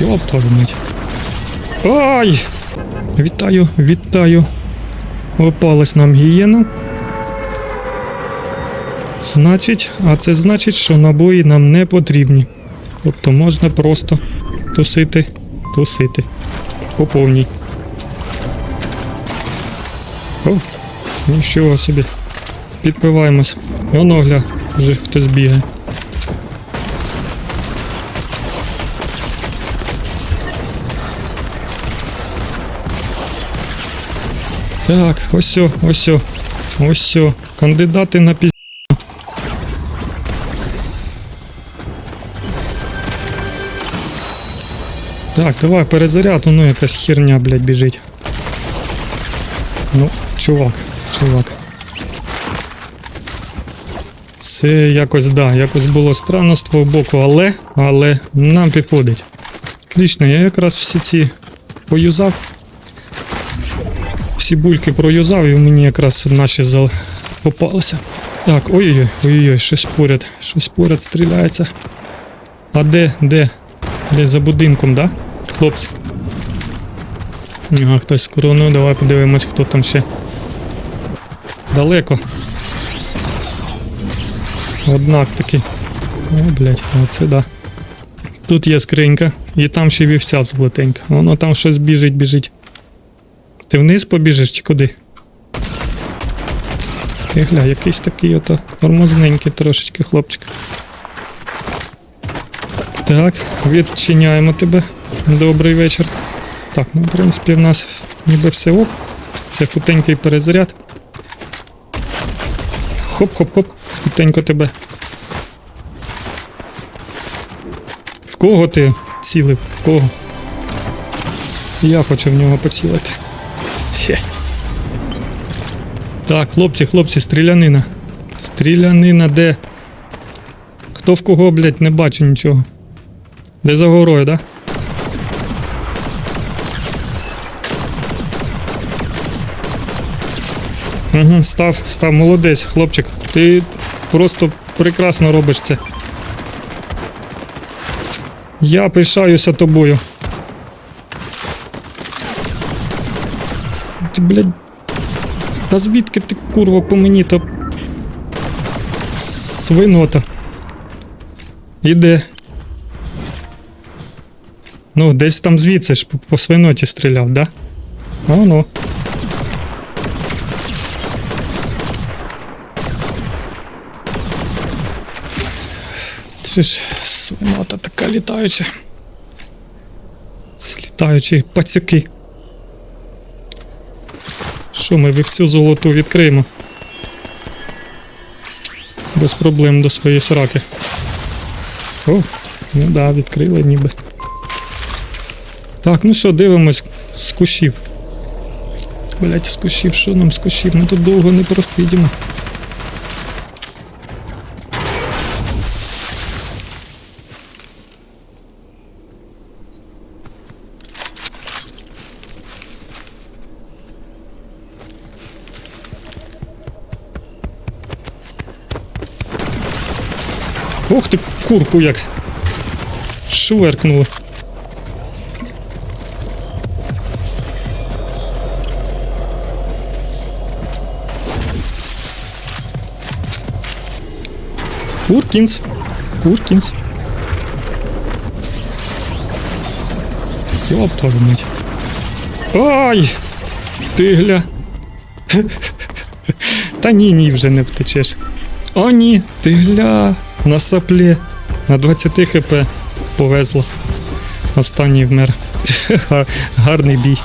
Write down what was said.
Йоп твою мать. Ай! Вітаю, вітаю. Попалась нам гієна. Значить, а це значить, що набої нам не потрібні. Тобто можна просто тусити, тусити. По повній. О, нічого собі. Підпиваємось. Воно гля, вже хтось бігає. Так, ось, ось, ось. Кандидати на піз... Так, давай перезаряд, ну якась херня, блядь, біжить. Ну, чувак, чувак. Це якось, да, якось було странно з твого боку, але, але нам підходить. Отлично, я якраз всі ці поюзав. Всі бульки проюзав і мені якраз наші зал попалися. Так, ой-ой-ой, ой-ой, щось поряд, щось поряд стріляється. А де, де? Десь за будинком, да? Хлопці. А, хтось скоро, ну давай подивимось, хто там ще. Далеко. Однак таки. О, блять, оце да. Тут є скринька, і там ще вівця золотенька. Воно там щось біжить, біжить. Ти вниз побіжиш чи куди? Ти гля, якийсь такий ото тормозненький трошечки хлопчик. Так, відчиняємо тебе. Добрий вечір. Так, ну в принципі в нас ніби все ок. Це хутенький перезаряд. Хоп-хоп-хоп, хутенько тебе. В кого ти цілив? В кого? Я хочу в нього поцілити. Ще. Так, хлопці, хлопці, стрілянина. Стрілянина де? Хто в кого, блядь, не бачу нічого. Де за горою, да? Угу, став, став, молодець, хлопчик. Ти просто прекрасно робиш це. Я пишаюся тобою. Ти, блядь. Та звідки ти, курва, по мені то. Свинота. Іде. Ну, десь там звідси ж по- свиноті стріляв, да? А ну. Це ж свинота така літаюча. Це літаючі пацюки. Що ми вівцю золоту відкриємо? Без проблем до своєї сраки. О, ну да, відкрили ніби. Так, ну що, дивимось з кущів. Блять, з кущів, що нам з кущів? Ми тут довго не просидимо. Ох ти, курку як. Шверкнуло. Куркінс. Куркінс. Йоп твою мать. Ай! Ти гля. Та ні, ні, вже не втечеш. О, ні, ти гля. На соплі. На 20 хп повезло. Останній вмер. Гарний бій.